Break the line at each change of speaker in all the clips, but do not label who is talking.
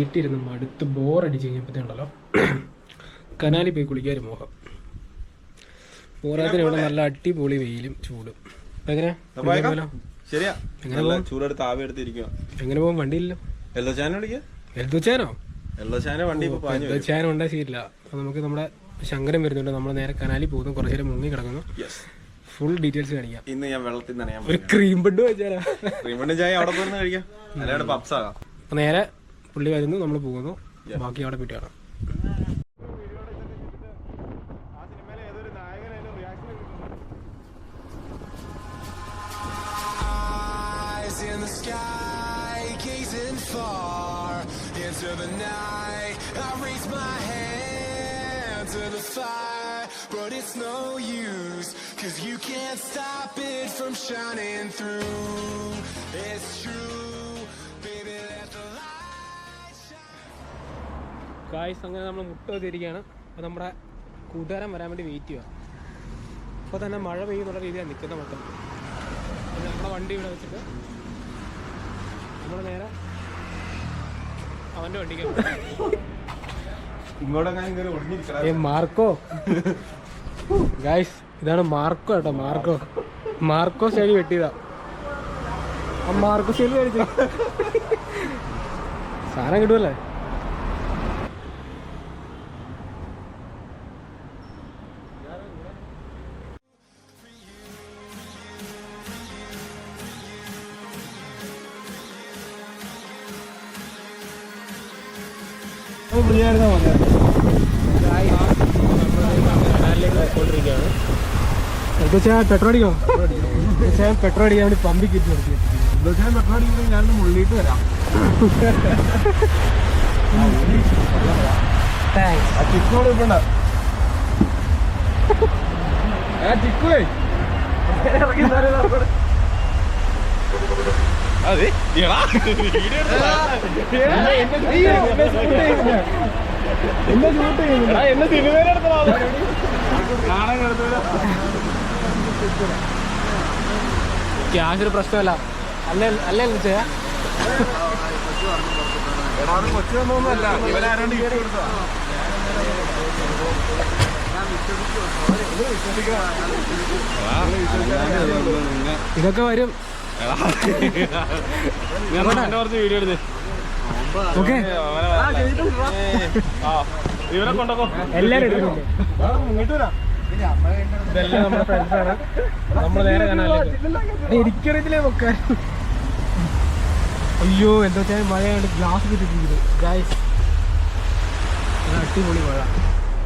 വീട്ടിലിരുന്ന് മടുത്ത് ബോറടിച്ച് കഴിഞ്ഞപ്പോഴത്തേണ്ടല്ലോ കനാലി പോയി കുളിക്കാൻ മോഹം. പോരാത്തിന് ഇവിടെ നല്ല അടിപൊളി വെയിലും ചൂടും. എങ്ങനെ?
ശരിയാ.
എങ്ങനെ
നല്ല
പോകും?
ചൂടെടുത്ത് ആവി എടുത്തിരിക്കുക
എങ്ങനെ പോകും? വണ്ടിയില്ല
എല്ലോ ചാന വണ്ടി
അപ്പൊ നമുക്ക് നമ്മുടെ ശങ്കരം വരുന്നുണ്ട്. നമ്മൾ നേരെ കനാലി പോകുന്നു. കുറച്ചു നേരം മുങ്ങി കിടക്കുന്നു. ഫുൾ ഡീറ്റെയിൽസ് കാണിക്കാം.
ഇന്ന് ഞാൻ വെള്ളത്തിൽ നനയാൻ
ഒരു ക്രീം ബെഡ് വെച്ചാലും.
ചായ അവിടെ പോയി കഴിക്കാം. അല്ലാണ്ട് പപ്സ് ആകാം
അപ്പൊ നേരെ പുള്ളി വരുന്നു നമ്മൾ പോകുന്നു ബാക്കി അവിടെ പോയിട്ട് കാണാം
in the sky, gazing far into the night. I raise my hand to the fire, but it's no use, cause you can't stop it from shining through. It's true,
guys അങ്ങനെ നമ്മൾ മുട്ട വെച്ചിരിക്കുകയാണ് അപ്പോൾ നമ്മുടെ കൂട്ടുകാരൻ വരാൻ വേണ്ടി വെയിറ്റ് ചെയ്യുക അപ്പോൾ തന്നെ മഴ പെയ്യുന്നുള്ള രീതിയാണ് നിൽക്കുന്ന മൊത്തം. നമ്മുടെ വണ്ടി ഇവിടെ വെച്ചിട്ട് നമ്മൾ നേരെ അവന്റെ വണ്ടിക്ക് മാർക്കോ? ഗായ്സ് ഇതാണ് മാർക്കോ കേട്ടോ മാർക്കോ. മാർക്കോ ശൈലി വെട്ടിയതാ. മാർക്കോ ശൈലി കഴിച്ചു സാധനം കിട്ടുമല്ലേ പെട്രോൾ അടിക്കണം പെട്രോൾ അടിക്കാൻ വേണ്ടി പമ്പിൽ കയറ്റി നിർത്തി
പെട്രോൾ അടിക്കുമ്പോൾ ഞാനൊന്ന് മുള്ളിയിട്ട് വരാം ആ ചിക്കനോട് ഇപ്പണ്ട ആ ചിക്കുവേ അതെ
ക്യാഷ് ഒരു പ്രശ്നമല്ല. അല്ലേ അല്ലേ ചെയ്യാ ഇതൊക്കെ വരും.
കുറച്ച് വീഡിയോ എടുത്ത് ഇവരെ കൊണ്ടോ
എല്ലാരും എനിക്കറിയത്തില്ലേ നോക്കാൻ അയ്യോ എന്താ വെച്ചാൽ മഴയായിട്ട് ഗ്ലാസ് കിട്ടിയിരിക്കുന്നത് ഗായ്സ് അടിപൊളി മഴ.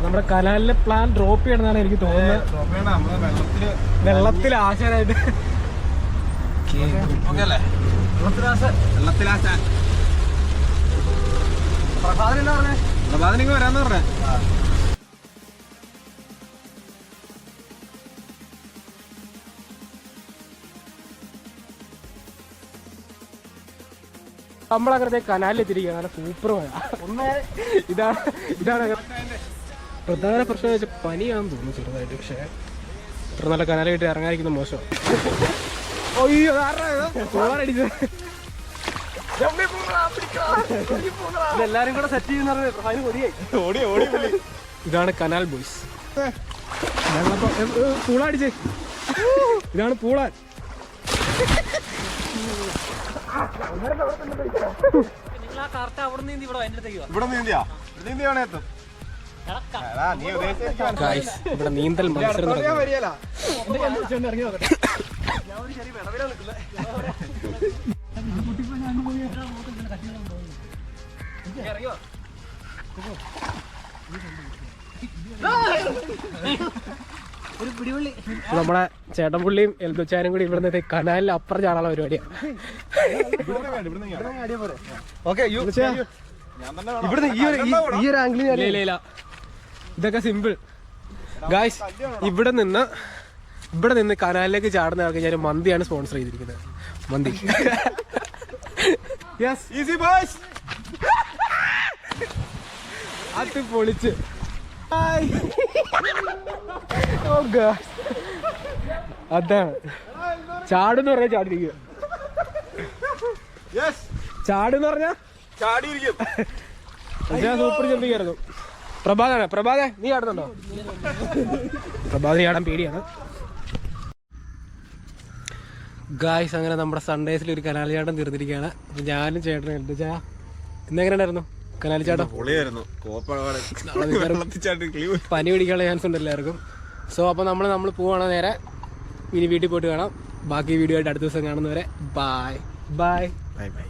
നമ്മുടെ കനാലിലെ പ്ലാൻ ഡ്രോപ്പ് ചെയ്യണമെന്നാണ് എനിക്ക് തോന്നുന്നത്. വെള്ളത്തിൽ ആശാനായിട്ട്
പ്രഭാതനിങ്ങ് വരാന്ന് പറഞ്ഞേ?
നമ്മളങ്ങനെ കനാലിൽ എത്തിയിരിക്കുക നല്ല സൂപ്പർ മഴ. ഇതാണ് ഇതാണ്. പ്രധാന പ്രശ്നം വെച്ചാൽ പനിയാണെന്ന് തോന്നുന്നു ചെറുതായിട്ട്. പക്ഷെ ഇത്ര നല്ല കനാലായിട്ട് ഇറങ്ങാതിരിക്കുന്ന മോശം അയ്യോ കൂടെ സെറ്റ് ചെയ്യുന്ന ഇതാണ് കനാൽ ബോയ്സ്. പൂളാടിച്ചേ ഇതാണ് പൂളാൻ.
ഇവിടെ
നീന്തൽ മത്സരം
ഞാൻ
ചേട്ടൻ പുള്ളിയും എൽദുച്ചാനും കൂടി ഇവിടെ നിന്ന് കനാലിൽ അപ്പുറം ചാടാനുള്ള പരിപാടിയാണ്
ഇവിടുന്ന്.
ഇവിടുന്ന് ഈ ഒരു ഈ- ഈ ഒരു ആംഗിളിൽ ഇല്ല ഇല്ല ഇതൊക്കെ സിമ്പിൾ ഗായ്സ് ഇവിടെ നിന്ന് ഇവിടെ നിന്ന് കനാലിലേക്ക് ചാടുന്ന ആൾക്ക് ഞാൻ മന്തിയാണ് സ്പോൺസർ ചെയ്തിരിക്കുന്നത്. മന്തി. യെസ്
ഈസി ബോയ്സ്
അത് പൊളിച്ച്. Oh. അതാണ്. ചാടെന്ന് പറഞ്ഞാൽ
ചാടിയിരിക്കുക.
ചാടെന്ന് പറഞ്ഞാ?
ചാടിയിരിക്കും.
ഞാൻ സൂപ്പർ ചിന്തിക്കായിരുന്നു. പ്രഭാതാണ് പ്രഭാതെ നീ ആടുന്നുണ്ടോ പ്രഭാത് നീ ആടാൻ പേടിയാണ്. ഗായ്സ് അങ്ങനെ നമ്മുടെ സൺഡേസിൽ ഒരു കനാലിച്ചാട്ടം തീർന്നിരിക്കുകയാണ്. അപ്പൊ ഞാനും ചേട്ടനും ഉണ്ട്. ചാ ഇന്നെങ്ങനെയായിരുന്നു കനാലിച്ചാട്ടം? പനി പിടിക്കാനുള്ള ചാൻസ് ഉണ്ട് എല്ലാവർക്കും. സോ അപ്പോൾ നമ്മൾ നമ്മൾ പോവാണ് നേരെ. ഇനി വീട്ടിൽ പോയിട്ട് കാണാം. ബാക്കി വീഡിയോ ആയിട്ട് അടുത്ത ദിവസം കാണുന്നവരെ. Bye bye
bye bye